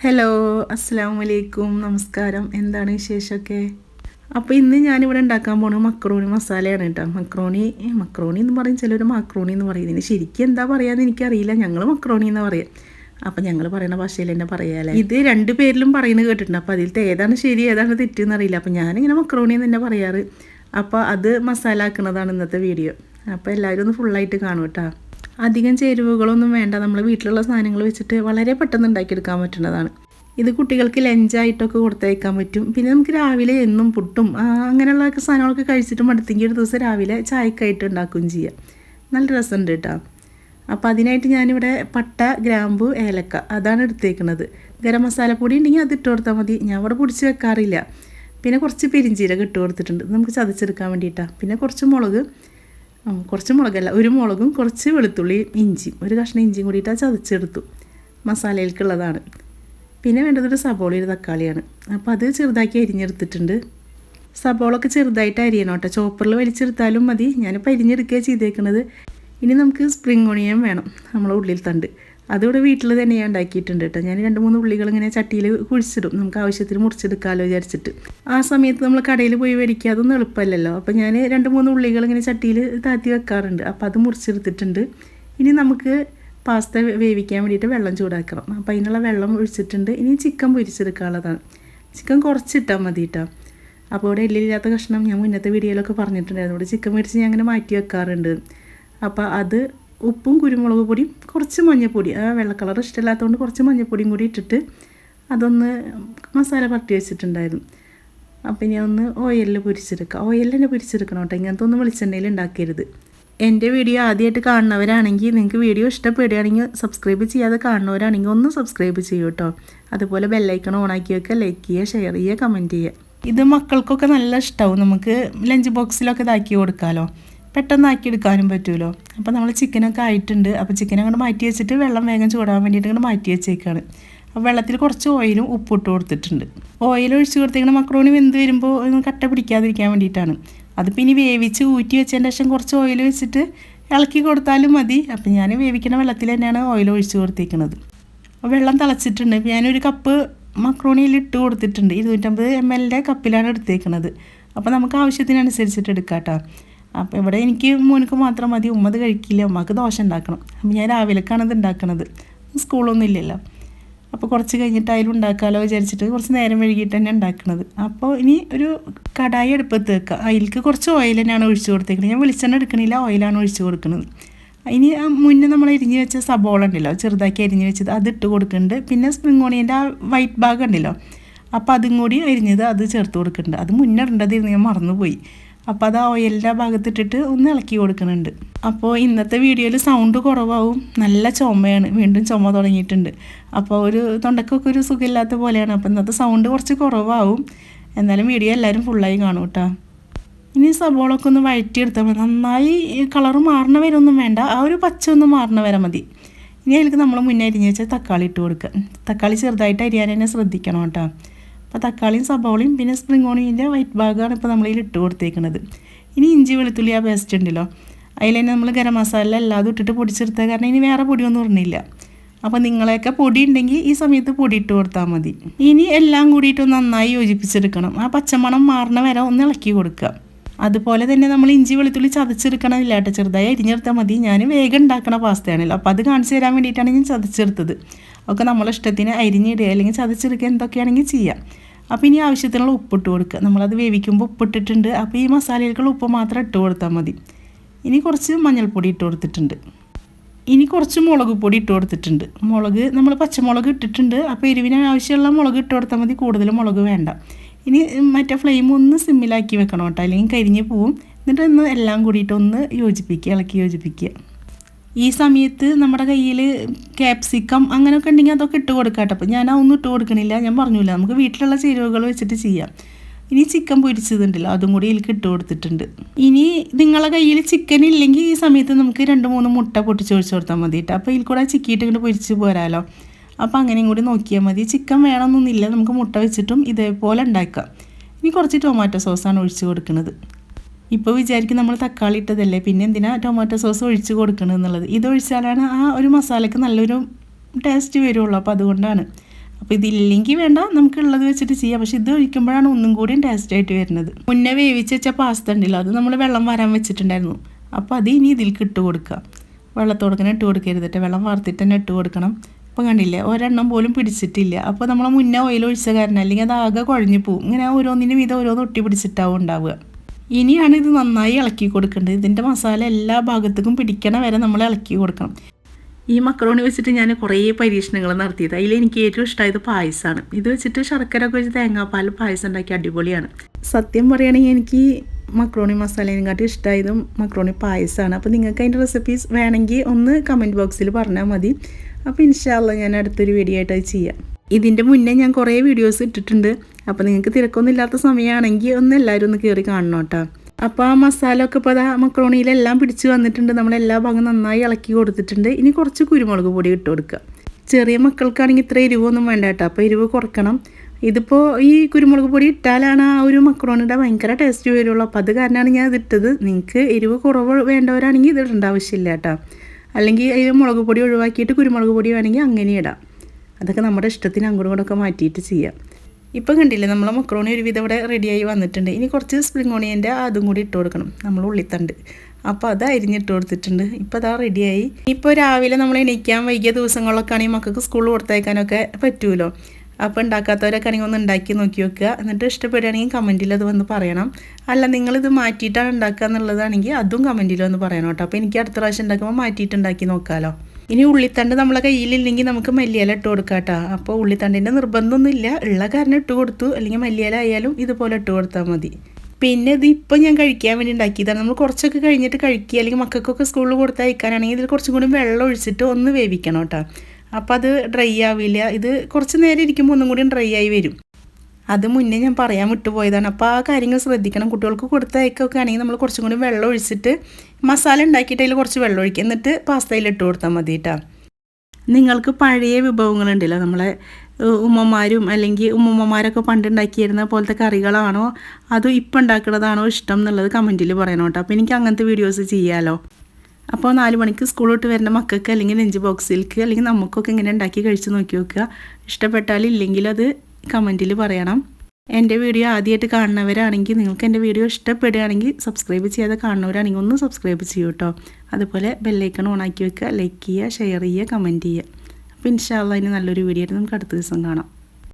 Hello അസ്സാം വലൈക്കും നമസ്കാരം. എന്താണ് വിശേഷമൊക്കെ? അപ്പോൾ ഇന്ന് ഞാനിവിടെ ഉണ്ടാക്കാൻ പോണത് മക്രോണി മസാലയാണ് കേട്ടോ. മക്രോണി മക്രോണി എന്ന് പറയും ചിലർ മക്രോണി എന്ന് പറയും. ഇതിന് ശരിക്കും എന്താ പറയാന്ന് എനിക്കറിയില്ല. ഞങ്ങൾ മക്രോണി എന്ന് പറയാം. അപ്പം ഞങ്ങൾ പറയുന്ന ഭാഷയിൽ തന്നെ പറയാല്ലേ ഇത് രണ്ട് പേരിലും പറയുന്നത് കേട്ടിട്ടുണ്ട്. അപ്പോൾ അതിലത്തെ ഏതാണ് ശരി ഏതാണ് തെറ്റെന്ന് അറിയില്ല അപ്പോൾ ഞാനിങ്ങനെ മക്രോണി എന്ന് തന്നെ പറയാറ്. അപ്പോൾ അത് മസാല ആക്കുന്നതാണ് ഇന്നത്തെ വീഡിയോ. അപ്പോൾ എല്ലാവരും ഒന്ന് ഫുള്ളായിട്ട് കാണും കേട്ടോ. അധികം ചേരുവകളൊന്നും വേണ്ട. നമ്മൾ വീട്ടിലുള്ള സാധനങ്ങൾ വെച്ചിട്ട് വളരെ പെട്ടെന്ന് ഉണ്ടാക്കിയെടുക്കാൻ പറ്റുന്നതാണ്. ഇത് കുട്ടികൾക്ക് ലഞ്ചായിട്ടൊക്കെ കൊടുത്തയക്കാൻ പറ്റും. പിന്നെ നമുക്ക് രാവിലെ എന്നും പുട്ടും അങ്ങനെയുള്ള സാധനങ്ങളൊക്കെ കഴിച്ചിട്ട് മടുത്തെങ്കിൽ ഒരു ദിവസം രാവിലെ ചായക്കായിട്ട് ഉണ്ടാക്കുകയും ചെയ്യാം. നല്ല രസമുണ്ട് കേട്ടോ. അപ്പോൾ അതിനായിട്ട് ഞാനിവിടെ പട്ട ഗ്രാമ്പു ഏലക്ക അതാണ് എടുത്തേക്കുന്നത് ഗരം മസാല പൊടി ഉണ്ടെങ്കിൽ അത് ഇട്ട് കൊടുത്താൽ മതി. ഞാൻ ഇവിടെ പൊടിച്ച് വെക്കാറില്ല. പിന്നെ കുറച്ച് പെരിഞ്ചീരകം ഇട്ട് കൊടുത്തിട്ടുണ്ട്. നമുക്ക് ചതച്ചെടുക്കാൻ വേണ്ടിയിട്ടാണ് പിന്നെ കുറച്ച് മുളക് കുറച്ച് മുളകല്ല ഒരു മുളകും കുറച്ച് വെളുത്തുള്ളി ഇഞ്ചിയും ഒരു കഷ്ണം ഇഞ്ചിയും കൂടിയിട്ട് ചതച്ചെടുത്തു. മസാലയിലേക്കുള്ളതാണ്. പിന്നെ വേണ്ടത് ഒരു സബോള ഒരു തക്കാളിയാണ്. അപ്പോൾ അത് ചെറുതാക്കി അരിഞ്ഞെടുത്തിട്ടുണ്ട്. സബോളൊക്കെ ചെറുതായിട്ട് അരിയണം കേട്ടോ. ചോപ്പറിൽ വലിച്ചെടുത്താലും മതി. ഞാനിപ്പോൾ അരിഞ്ഞെടുക്കുക ചെയ്തേക്കുന്നത് ഇനി നമുക്ക് സ്പ്രിംഗ് ഒണിയൻ വേണം. നമ്മളെ ഉള്ളിൽ തണ്ട്. അതിവിടെ വീട്ടിൽ തന്നെ ഞാൻ ഉണ്ടാക്കിയിട്ടുണ്ട് കേട്ടോ. ഞാൻ രണ്ട് മൂന്ന് ഉള്ളികൾ ഇങ്ങനെ ചട്ടിയിൽ കുഴിച്ചിടും. നമുക്ക് ആവശ്യത്തിന് മുറിച്ചെടുക്കാമല്ലോ വിചാരിച്ചിട്ട്. ആ സമയത്ത് നമ്മൾ കടയിൽ പോയി മേടിക്കുക അതൊന്നും എളുപ്പമല്ലല്ലോ. അപ്പോൾ ഞാൻ രണ്ട് മൂന്ന് ഉള്ളികൾ ഇങ്ങനെ ചട്ടിയിൽ താത്തി വെക്കാറുണ്ട്. അപ്പോൾ അത് മുറിച്ചെടുത്തിട്ടുണ്ട്. ഇനി നമുക്ക് പാസ്ത വേവിക്കാൻ വേണ്ടിയിട്ട് വെള്ളം ചൂടാക്കണം. അപ്പോൾ അതിനുള്ള വെള്ളം ഒഴിച്ചിട്ടുണ്ട്. ഇനി ചിക്കൻ പൊരിച്ചെടുക്കാനുള്ളതാണ്. ചിക്കൻ കുറച്ചിട്ടാൽ മതി കേട്ടോ. അപ്പോൾ ഇവിടെ എല്ലില്ലാത്ത കഷ്ണം ഞാൻ മുന്നത്തെ വീഡിയോയിലൊക്കെ പറഞ്ഞിട്ടുണ്ടായിരുന്നു. ഇവിടെ ചിക്കൻ മേടിച്ച് ഞാൻ അങ്ങനെ മാറ്റി വെക്കാറുണ്ട്. അപ്പോൾ അത് ഉപ്പും കുരുമുളക് പൊടിയും കുറച്ച് മഞ്ഞൾപ്പൊടി. ആ വെള്ള കളർ ഇഷ്ടമില്ലാത്തതുകൊണ്ട് കുറച്ച് മഞ്ഞൾപ്പൊടിയും കൂടി ഇട്ടിട്ട് അതൊന്ന് മസാല പരട്ടി വെച്ചിട്ടുണ്ടായിരുന്നു. അപ്പം ഞാൻ ഒന്ന് ഓയിലിൽ പൊരിച്ചെടുക്കുക ഓയിലിൽ തന്നെ പൊരിച്ചെടുക്കണം കേട്ടോ. ഇങ്ങനത്തെ ഒന്നും വെളിച്ചെണ്ണയിൽ ഉണ്ടാക്കരുത്. എന്റെ വീഡിയോ ആദ്യമായിട്ട് കാണുന്നവരാണെങ്കിൽ നിങ്ങൾക്ക് വീഡിയോ ഇഷ്ടപ്പെടുകയാണെങ്കിൽ സബ്സ്ക്രൈബ് ചെയ്യാതെ കാണുന്നവരാണെങ്കിൽ ഒന്ന് സബ്സ്ക്രൈബ് ചെയ്യൂ കേട്ടോ. അതുപോലെ ബെല്ലൈക്കൺ ഓണാക്കി വെക്കുക ലൈക്ക് ചെയ്യുക ഷെയർ ചെയ്യുക കമന്റ് ചെയ്യുക. ഇത് മക്കൾക്കൊക്കെ നല്ല ഇഷ്ടമാവും നമുക്ക് ലഞ്ച് ബോക്സിലൊക്കെ ഇതാക്കി കൊടുക്കാമല്ലോ പെട്ടെന്ന് ആക്കി എടുക്കാനും പറ്റുമല്ലോ അപ്പോൾ നമ്മൾ ചിക്കനൊക്കെ ആയിട്ടുണ്ട്. അപ്പോൾ ചിക്കൻ അങ്ങോട്ട് മാറ്റി വെച്ചിട്ട് വെള്ളം വേഗം ചൂടാൻ വേണ്ടിയിട്ട് ഇങ്ങനെ മാറ്റി വെച്ചേക്കാണ്. അപ്പോൾ വെള്ളത്തിൽ കുറച്ച് ഓയിലും ഉപ്പിട്ട് കൊടുത്തിട്ടുണ്ട്. ഓയിൽ ഒഴിച്ച് കൊടുത്തേക്കണ മക്രോണി വെന്ത് വരുമ്പോൾ ഒന്ന് കട്ട പിടിക്കാതിരിക്കാൻ വേണ്ടിയിട്ടാണ്. അതിപ്പോൾ ഇനി വേവിച്ച് ഊറ്റി വെച്ചതിന്റെ ശേഷം കുറച്ച് ഓയിൽ വെച്ചിട്ട് ഇളക്കി കൊടുത്താലും മതി. അപ്പോൾ ഞാൻ വേവിക്കുന്ന വെള്ളത്തിൽ തന്നെയാണ് ഓയിൽ ഒഴിച്ച് കൊടുത്തേക്കുന്നത് അപ്പോൾ വെള്ളം തിളച്ചിട്ടുണ്ട്. ഞാനൊരു കപ്പ് മക്രോണിയിൽ ഇട്ട് കൊടുത്തിട്ടുണ്ട്. ഇരുന്നൂറ്റമ്പത് എം എല്ലിന്റെ കപ്പിലാണ് എടുത്തേക്കുന്നത് അപ്പോൾ നമുക്ക് ആവശ്യത്തിനനുസരിച്ചിട്ട് എടുക്കാം കേട്ടോ അപ്പോൾ ഇവിടെ എനിക്ക് മോനക്ക് മാത്രം മതി ഉമ്മ അത് കഴിക്കില്ല ഉമ്മക്ക് ദോശ ഉണ്ടാക്കണം. അപ്പം ഞാൻ രാവിലേക്കാണ് ഇത് ഉണ്ടാക്കണത്. സ്കൂളൊന്നും ഇല്ലല്ലോ. അപ്പോൾ കുറച്ച് കഴിഞ്ഞിട്ട് അതിൽ ഉണ്ടാക്കാമല്ലോ വിചാരിച്ചിട്ട് കുറച്ച് നേരം വൈകിട്ട് തന്നെ ഉണ്ടാക്കുന്നത് അപ്പോൾ ഇനി ഒരു കടായി അടുപ്പത്ത് വെക്കുക അതിലേക്ക് കുറച്ച് ഓയിൽ തന്നെയാണ് ഒഴിച്ചു കൊടുത്തേക്കുന്നത് ഞാൻ വെളിച്ചെണ്ണ എടുക്കണില്ല ഓയിലാണ് ഒഴിച്ചു കൊടുക്കുന്നത് ഇനി മുന്നേ നമ്മൾ അരിഞ്ഞ് വെച്ച സബോള ഉണ്ടല്ലോ ചെറുതാക്കി അരിഞ്ഞ് വെച്ചത് അത് ഇട്ട് കൊടുക്കുന്നുണ്ട് പിന്നെ സ്പ്രിംഗ് ഓണിയന്റെ ആ വൈറ്റ് ഭാഗം ഉണ്ടല്ലോ അപ്പോൾ അതും കൂടി അരിഞ്ഞത് അത് ചേർത്ത് കൊടുക്കുന്നുണ്ട് അത് മുന്നേ ഇടേണ്ടതിരുന്ന് ഞാൻ മറന്നുപോയി. അപ്പോൾ അത് ആ ഓയിലിന്റെ ഭാഗത്തിട്ടിട്ട് ഒന്ന് ഇളക്കി കൊടുക്കുന്നുണ്ട്. അപ്പോൾ ഇന്നത്തെ വീഡിയോയിൽ സൗണ്ട് കുറവാകും നല്ല ചുമയാണ്. വീണ്ടും ചുമ തുടങ്ങിയിട്ടുണ്ട്. അപ്പോൾ ഒരു തൊണ്ടക്കൊക്കെ ഒരു സുഖമില്ലാത്ത പോലെയാണ്. അപ്പോൾ ഇന്നത്തെ സൗണ്ട് കുറച്ച് കുറവാകും എന്നാലും വീഡിയോ എല്ലാവരും ഫുള്ളായി കാണും കേട്ടോ. ഇനി സബോളൊക്കെ ഒന്ന് വഴറ്റിയെടുത്താൽ മതി. നന്നായി കളറ് മാറണ വരെ ഒന്നും വേണ്ട. ആ ഒരു പച്ച ഒന്ന് മാറണ വരെ മതി. ഇനി അതിലേക്ക് നമ്മൾ മുന്നേ അരിഞ്ഞ് വെച്ചാൽ തക്കാളി ഇട്ട് കൊടുക്കുക തക്കാളി ചെറുതായിട്ട് അരിയാൻ തന്നെ ശ്രദ്ധിക്കണം കേട്ടോ. അപ്പോൾ തക്കാളിയും സബോളയും പിന്നെ സ്പ്രിംഗ് ഓണിയന്റെ വൈറ്റ് ഭാഗമാണ് ഇപ്പോൾ നമ്മളിൽ ഇട്ട് കൊടുത്തേക്കുന്നത് ഇനി ഇഞ്ചി വെളുത്തുള്ളി ആ പേസ്റ്റ് ഉണ്ടല്ലോ. അതിൽ തന്നെ നമ്മൾ ഗരം മസാല എല്ലാതും ഇട്ടിട്ട് പൊടിച്ചെടുത്തത് കാരണം ഇനി വേറെ പൊടിയൊന്നും ഇടണില്ല അപ്പോൾ നിങ്ങളെയൊക്കെ പൊടി ഉണ്ടെങ്കിൽ ഈ സമയത്ത് പൊടി ഇട്ട് കൊടുത്താൽ മതി. ഇനി എല്ലാം കൂടിയിട്ട് നന്നായി യോജിപ്പിച്ചെടുക്കണം. ആ പച്ചമണം മാറണ വരെ ഒന്ന് ഇളക്കി കൊടുക്കുക. അതുപോലെ തന്നെ നമ്മൾ ഇഞ്ചി വെളുത്തുള്ളി ചതച്ചെടുക്കണമില്ല കേട്ടോ ചെറുതായി അരിഞ്ഞെടുത്താൽ മതി. ഞാൻ വേഗം ഉണ്ടാക്കണ പാസ്തയാണല്ലോ. അപ്പോൾ അത് കാണിച്ചു തരാൻ വേണ്ടിയിട്ടാണ് ഞാൻ ചതച്ചെടുത്തത്. ഒക്കെ നമ്മളെ ഇഷ്ടത്തിന് അരിഞ്ഞിടുക അല്ലെങ്കിൽ ചതച്ചെടുക്കുക എന്തൊക്കെയാണെങ്കിൽ ചെയ്യാം. അപ്പോൾ ഇനി ആവശ്യത്തിനുള്ള ഉപ്പിട്ട് കൊടുക്കുക. നമ്മളത് വേവിക്കുമ്പോൾ ഉപ്പിട്ടിട്ടുണ്ട്. അപ്പോൾ ഈ മസാലയിലേക്കുള്ള ഉപ്പ് മാത്രം ഇട്ട് കൊടുത്താൽ മതി. ഇനി കുറച്ച് മഞ്ഞൾപ്പൊടി ഇട്ട് കൊടുത്തിട്ടുണ്ട്. ഇനി കുറച്ച് മുളക് പൊടി ഇട്ട് കൊടുത്തിട്ടുണ്ട്. മുളക് നമ്മൾ പച്ചമുളക് ഇട്ടിട്ടുണ്ട്. അപ്പോൾ എരിവിന് ആവശ്യമുള്ള മുളക് ഇട്ട് കൊടുത്താൽ മതി. കൂടുതൽ മുളക് വേണ്ട. ഇനി മറ്റേ ഫ്ലെയിം ഒന്ന് സിമ്മിലാക്കി വെക്കണം കേട്ടോ. അല്ലെങ്കിൽ കരിഞ്ഞ് പോവും. എന്നിട്ട് ഒന്ന് എല്ലാം കൂടിയിട്ട് ഒന്ന് യോജിപ്പിക്കുക ഇളക്കി യോജിപ്പിക്കുക. ഈ സമയത്ത് നമ്മുടെ കയ്യിൽ ക്യാപ്സിക്കം അങ്ങനെയൊക്കെ ഉണ്ടെങ്കിൽ അതൊക്കെ ഇട്ട് കൊടുക്കാം കേട്ടോ. അപ്പോൾ ഞാൻ അതൊന്നും ഇട്ട് കൊടുക്കണില്ല. ഞാൻ പറഞ്ഞില്ല നമുക്ക് വീട്ടിലുള്ള ചേരുവകൾ വെച്ചിട്ട് ചെയ്യാം. ഇനി ചിക്കൻ പൊരിച്ചതുണ്ടല്ലോ അതും കൂടി ഇതിലേക്ക് ഇട്ട് കൊടുത്തിട്ടുണ്ട്. ഇനി നിങ്ങളെ കയ്യിൽ ചിക്കൻ ഇല്ലെങ്കിൽ ഈ സമയത്ത് നമുക്ക് രണ്ട് മൂന്ന് മുട്ട പൊട്ടിച്ച് ഒഴിച്ച് കൊടുത്താൽ മതി കേട്ടോ. അപ്പോൾ ഇതിൽ കൂടെ ചിക്കിയിട്ട് ഇങ്ങോട്ട് പൊരിച്ച് പോരാലോ. അപ്പോൾ അങ്ങനെയും കൂടി നോക്കിയാൽ മതി. ചിക്കൻ വേണമെന്നൊന്നുമില്ല. നമുക്ക് മുട്ട വെച്ചിട്ടും ഇതേപോലെ ഉണ്ടാക്കാം. ഇനി കുറച്ച് ടൊമാറ്റോ സോസാണ് ഒഴിച്ച് കൊടുക്കുന്നത്. ഇപ്പോൾ വിചാരിക്കും നമ്മൾ തക്കാളി ഇട്ടതല്ലേ? പിന്നെ എന്തിനാ ടൊമാറ്റോ സോസ് ഒഴിച്ച് കൊടുക്കുന്നത് ഇത് ഒഴിച്ചാലാണ് ആ ഒരു മസാലയ്ക്ക് നല്ലൊരു ടേസ്റ്റ് വരുള്ളൂ. അപ്പോൾ അതുകൊണ്ടാണ്. അപ്പോൾ ഇതില്ലെങ്കിൽ വേണ്ട. നമുക്കുള്ളത് വെച്ചിട്ട് ചെയ്യാം. പക്ഷേ ഇത് ഒഴിക്കുമ്പോഴാണ് ഒന്നും കൂടിയും ടേസ്റ്റ് ആയിട്ട് വരുന്നത്. മുന്നേ വേവിച്ച് വെച്ച പാസ്ത ഉണ്ടല്ലോ. അത് നമ്മൾ വെള്ളം വരാൻ വെച്ചിട്ടുണ്ടായിരുന്നു. അപ്പോൾ അത് ഇനി ഇതിൽ ഇട്ട് കൊടുക്കുക വെള്ളത്തോടക്കനെ ഇട്ട് കൊടുക്കരുതിട്ട് വെള്ളം വറുത്തിട്ട് തന്നെ ഇട്ട് കൊടുക്കണം. ഇപ്പം കണ്ടില്ലേ? ഒരെണ്ണം പോലും പിടിച്ചിട്ടില്ല. അപ്പോൾ നമ്മൾ മുന്നേ ഓയിൽ ഒഴിച്ച കാരണം അല്ലെങ്കിൽ അത് ആകെ കുഴഞ്ഞു പോകും ഇങ്ങനെ ഓരോന്നിനും ഇത് ഓരോന്ന് ഒട്ടി പിടിച്ചിട്ടാവും ഉണ്ടാവുക. ഇനിയാണ് ഇത് നന്നായി ഇളക്കി കൊടുക്കേണ്ടത്. ഇതിന്റെ മസാല എല്ലാ ഭാഗത്തേക്കും പിടിക്കണ വരെ നമ്മൾ ഇളക്കി കൊടുക്കണം. ഈ മക്രോണി വെച്ചിട്ട് ഞാൻ കുറേ പരീക്ഷണങ്ങൾ നടത്തിയത്. അതിൽ എനിക്ക് ഏറ്റവും ഇഷ്ടമായത് പായസമാണ്. ഇത് വെച്ചിട്ട് ശർക്കര ഒക്കെ വെച്ച് തേങ്ങാപ്പാൽ പായസം ഉണ്ടാക്കി അടിപൊളിയാണ്. സത്യം പറയുകയാണെങ്കിൽ എനിക്ക് മക്രോണി മസാലേനെക്കാട്ടി ഇഷ്ടമായതും മക്രോണി പായസമാണ് അപ്പോൾ നിങ്ങൾക്ക് അതിന്റെ റെസിപ്പീസ് വേണമെങ്കിൽ ഒന്ന് കമന്റ് ബോക്സിൽ പറഞ്ഞാൽ മതി. അപ്പോൾ ഇൻഷാല്ല ഞാൻ അടുത്തൊരു വീഡിയോ ആയിട്ട് അത് ചെയ്യാം. ഇതിന്റെ മുന്നേ ഞാൻ കുറേ വീഡിയോസ് ഇട്ടിട്ടുണ്ട്. അപ്പോൾ നിങ്ങൾക്ക് തിരക്കൊന്നും ഇല്ലാത്ത സമയമാണെങ്കിൽ ഒന്ന് എല്ലാവരും ഒന്ന് കയറി കാണണം കേട്ടോ. അപ്പോൾ ആ മസാല ഒക്കെ ഇപ്പോൾ അതാ മക്രോണിയിലെല്ലാം പിടിച്ച് വന്നിട്ടുണ്ട്. നമ്മൾ എല്ലാ ഭാഗം നന്നായി ഇളക്കി കൊടുത്തിട്ടുണ്ട്. ഇനി കുറച്ച് കുരുമുളക് പൊടി ഇട്ട് കൊടുക്കുക. ചെറിയ മക്കൾക്കാണെങ്കിൽ ഇത്ര എരിവൊന്നും വേണ്ട കേട്ടോ. അപ്പോൾ എരിവ് കുറക്കണം. ഇതിപ്പോൾ ഈ കുരുമുളക് പൊടി ഇട്ടാലാണ് ആ ഒരു മക്രോണിയുടെ ഭയങ്കര ടേസ്റ്റ് വരുള്ളൂ. അപ്പോൾ അത് കാരണമാണ് ഞാൻ ഇതിട്ടത് നിങ്ങൾക്ക് എരിവ് കുറവ് വേണ്ടവരാണെങ്കിൽ ഇത് ഇടേണ്ട ആവശ്യമില്ല കേട്ടോ. അല്ലെങ്കിൽ അതിൽ മുളക് പൊടി ഒഴിവാക്കിയിട്ട് കുരുമുളക് പൊടി വേണമെങ്കിൽ അങ്ങനെ ഇടാം. അതൊക്കെ നമ്മുടെ ഇഷ്ടത്തിന് അങ്ങോട്ടും ഇങ്ങോട്ടൊക്കെ മാറ്റിയിട്ട് ചെയ്യാം. ഇപ്പം കണ്ടില്ലേ നമ്മളെ മക്രോണി ഒരുവിധം ഇവിടെ റെഡിയായി വന്നിട്ടുണ്ട്. ഇനി കുറച്ച് സ്പ്രിംഗ് ഓണിയന്റെ അതും കൂടി ഇട്ട് കൊടുക്കണം. നമ്മൾ ഉള്ളിത്തണ്ട്. അപ്പോൾ അത് അരിഞ്ഞിട്ട് കൊടുത്തിട്ടുണ്ട്. ഇപ്പോൾ അതാ റെഡിയായി ഇപ്പോൾ രാവിലെ നമ്മൾ എണീക്കാൻ വൈകിയ ദിവസങ്ങളിലൊക്കെ ആണെങ്കിൽ മക്കൾക്ക് സ്കൂളിൽ കൊടുത്തയക്കാനൊക്കെ പറ്റുമല്ലോ അപ്പോൾ ഉണ്ടാക്കാത്തവരൊക്കെ ആണെങ്കിൽ ഒന്ന് ഉണ്ടാക്കി നോക്കി വെക്കുക. എന്നിട്ട് ഇഷ്ടപ്പെടുകയാണെങ്കിൽ കമന്റിൽ അത് വന്ന് പറയണം. അല്ല നിങ്ങളിത് മാറ്റിയിട്ടാണ് ഉണ്ടാക്കുക എന്നുള്ളതാണെങ്കിൽ അതും കമന്റിൽ വന്ന് പറയണം കേട്ടോ. അപ്പോൾ എനിക്ക് അടുത്ത പ്രാവശ്യം ഉണ്ടാക്കുമ്പോൾ മാറ്റിയിട്ട് ഉണ്ടാക്കി നോക്കാമല്ലോ ഇനി ഉള്ളിത്തണ്ട് നമ്മളെ കയ്യിലില്ലെങ്കിൽ നമുക്ക് മല്ലിയില ഇട്ട് കൊടുക്കാം കേട്ടോ. അപ്പോൾ ഉള്ളിത്തണ്ടിന്റെ നിർബന്ധമൊന്നുമില്ല ഉള്ള കാരണം ഇട്ട് കൊടുത്തു. അല്ലെങ്കിൽ മല്ലിയില ആയാലും ഇതുപോലെ ഇട്ട് കൊടുത്താൽ മതി. പിന്നെ ഇത് ഇപ്പം ഞാൻ കഴിക്കാൻ വേണ്ടി ഉണ്ടാക്കിയതാണ്. നമ്മൾ കുറച്ചൊക്കെ കഴിഞ്ഞിട്ട് കഴിക്കുക. അല്ലെങ്കിൽ മക്കൾക്കൊക്കെ സ്കൂളിൽ കൊടുത്തയക്കാനാണെങ്കിൽ ഇതിൽ കുറച്ചും കൂടി വെള്ളം ഒഴിച്ചിട്ട് ഒന്ന് വേവിക്കണം കേട്ടോ. അപ്പോൾ അത് ഡ്രൈ ആവില്ല. ഇത് കുറച്ച് നേരം ഇരിക്കുമ്പോൾ ഒന്നും കൂടി ഡ്രൈ ആയി വരും. അത് മുന്നേ ഞാൻ പറയാൻ വിട്ടുപോയതാണ്. അപ്പോൾ ആ കാര്യങ്ങൾ ശ്രദ്ധിക്കണം. കുട്ടികൾക്ക് കൊടുത്തയക്കൊക്കെ ആണെങ്കിൽ നമ്മൾ കുറച്ചും കൂടി വെള്ളം ഒഴിച്ചിട്ട് മസാല ഉണ്ടാക്കിയിട്ട് അതിൽ കുറച്ച് വെള്ളം ഒഴിക്കുക. എന്നിട്ട് പാസ്തയിൽ ഇട്ട് കൊടുത്താൽ മതി കേട്ടോ. നിങ്ങൾക്ക് പഴയ വിഭവങ്ങളുണ്ടല്ലോ. നമ്മളെ ഉമ്മമാരും അല്ലെങ്കിൽ ഉമ്മമ്മമാരൊക്കെ പണ്ട് ഉണ്ടാക്കിയിരുന്ന പോലത്തെ കറികളാണോ? അതോ ഇപ്പം ഉണ്ടാക്കുന്നതാണോ ഇഷ്ടം എന്നുള്ളത് കമന്റിൽ പറയണം കേട്ടോ. അപ്പോൾ എനിക്ക് അങ്ങനത്തെ വീഡിയോസ് ചെയ്യാമല്ലോ അപ്പോൾ നാല് മണിക്ക് സ്കൂൾ വരുന്ന മക്കൾക്ക് അല്ലെങ്കിൽ ലഞ്ച് ബോക്സിലേക്ക് അല്ലെങ്കിൽ നമുക്കൊക്കെ ഇങ്ങനെ ഉണ്ടാക്കി കഴിച്ച് നോക്കി നോക്കുക ഇഷ്ടപ്പെട്ടാൽ ഇല്ലെങ്കിൽ അത് കമന്റിൽ പറയണം. എന്റെ വീഡിയോ ആദ്യമായിട്ട് കാണുന്നവരാണെങ്കിൽ നിങ്ങൾക്ക് എന്റെ വീഡിയോ ഇഷ്ടപ്പെടുകയാണെങ്കിൽ സബ്സ്ക്രൈബ് ചെയ്യാതെ കാണുന്നവരാണെങ്കിൽ ഒന്ന് സബ്സ്ക്രൈബ് ചെയ്യൂ കേട്ടോ. അതുപോലെ ബെല്ലൈക്കൺ ഓണാക്കി വെക്കുക ലൈക്ക് ചെയ്യുക ഷെയർ ചെയ്യുക കമന്റ് ചെയ്യുക. അപ്പോൾ ഇൻഷാല്ല ഇനി നല്ലൊരു വീഡിയോ ആയിട്ട് നമുക്ക് അടുത്ത ദിവസം കാണാം.